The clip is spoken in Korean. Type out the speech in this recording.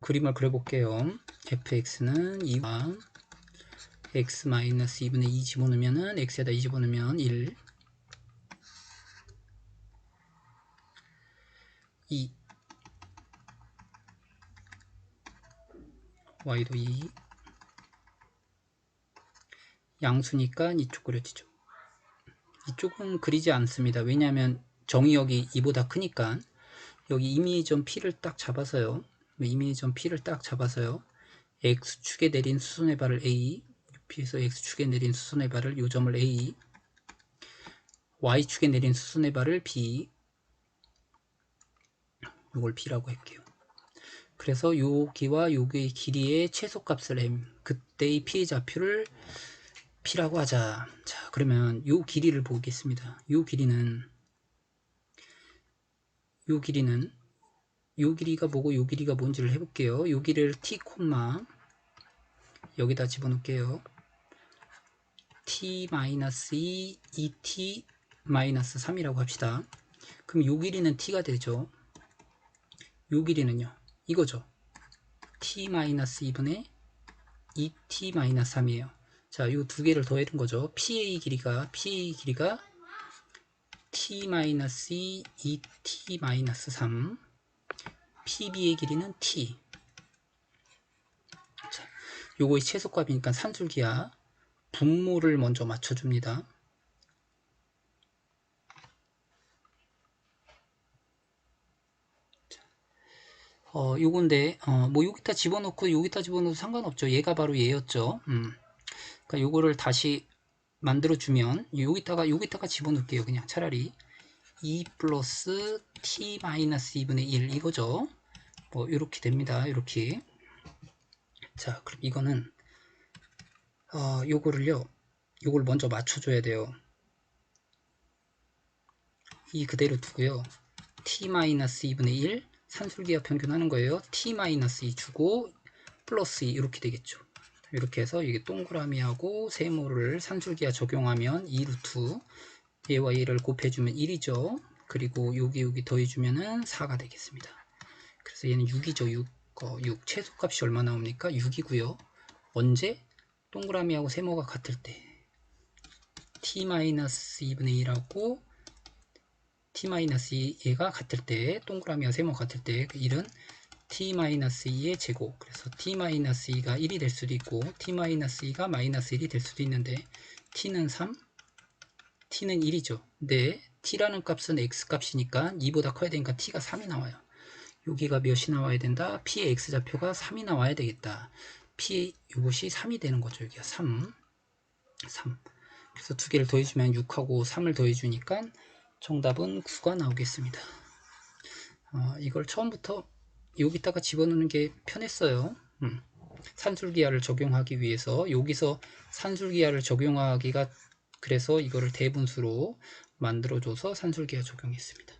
그림을 그려볼게요. fx는 2와 x-2분의 2 집어넣으면은 x에다 2 집어넣으면 1 2 y도 2 양수니까 이쪽 그려지죠. 이쪽은 그리지 않습니다. 왜냐하면 정의역이 2보다 크니까 여기 이미점 P를 딱 잡아서요. 이미점 P를 딱 잡아서요. X축에 내린 수순의 발을 A P에서 X축에 내린 수순의 발을 요점을 A Y축에 내린 수순의 발을 B 이걸 B라고 할게요. 그래서 여기와 여기의 길이의 최소값을 M 그때의 피해 좌표를 P라고 하자. 자, 그러면 요 길이를 보겠습니다. 요 길이는 요 길이는 요 길이가 뭐고 요 길이가 뭔지를 해볼게요. 요 길이를 t 여기다 집어넣을게요. t-2 et-3이라고 합시다. 그럼 요 길이는 t가 되죠. 요 길이는요. 이거죠. t-2분의 et-3이에요. 자, 이두 개를 더해는 거죠. PA 길이가 PA 길이가 t-2 et-3 PB의 길이는 t 자, 요거의 최소값이니까 산술기하 분모를 먼저 맞춰줍니다. 어, 요건데, 어, 뭐 여기다 집어넣고 여기다 집어넣어도 상관없죠. 얘가 바로 얘였죠. 음. 그러니까 요거를 다시 만들어주면 여기다가 여기다가 집어넣을게요. 그냥 차라리 2 플러스 t 마이너스 2분의 1 이거죠. 뭐 이렇게 됩니다. 이렇게 자 그럼 이거는 어, 요거를요. 요걸 먼저 맞춰줘야 돼요. 이 그대로 두고요. t 마이너스 2분의 1 산술기하 평균하는 거예요. t 마이너스 2 주고 플러스 2 이렇게 되겠죠. 이렇게 해서 이게 동그라미하고 세모를 산술기하 적용하면 2루트 얘와 얘를 곱해주면 1이죠. 그리고 여기 여기 더해주면은 4가 되겠습니다. 그래서 얘는 6이죠. 6. 어, 6. 최소값이 얼마 나옵니까? 6이고요. 언제? 동그라미하고 세모가 같을 때 t-2분의 1하고 t-2가 같을 때 동그라미와 세모가 같을 때 1은 t-2의 제곱 그래서 t-2가 1이 될 수도 있고 t-2가 마이너스 1이 될 수도 있는데 t는 3 t는 1이죠 근데 t라는 값은 x값이니까 2보다 커야 되니까 t가 3이 나와요 여기가 몇이 나와야 된다 p의 x좌표가 3이 나와야 되겠다 p 이것이 3이 되는 거죠 여기가 3 3 그래서 두 개를 더해주면 6하고 3을 더해주니까 정답은 9가 나오겠습니다 어, 이걸 처음부터 여기다가 집어넣는 게 편했어요. 음. 산술기하를 적용하기 위해서 여기서 산술기하를 적용하기가 그래서 이거를 대분수로 만들어줘서 산술기하 적용했습니다.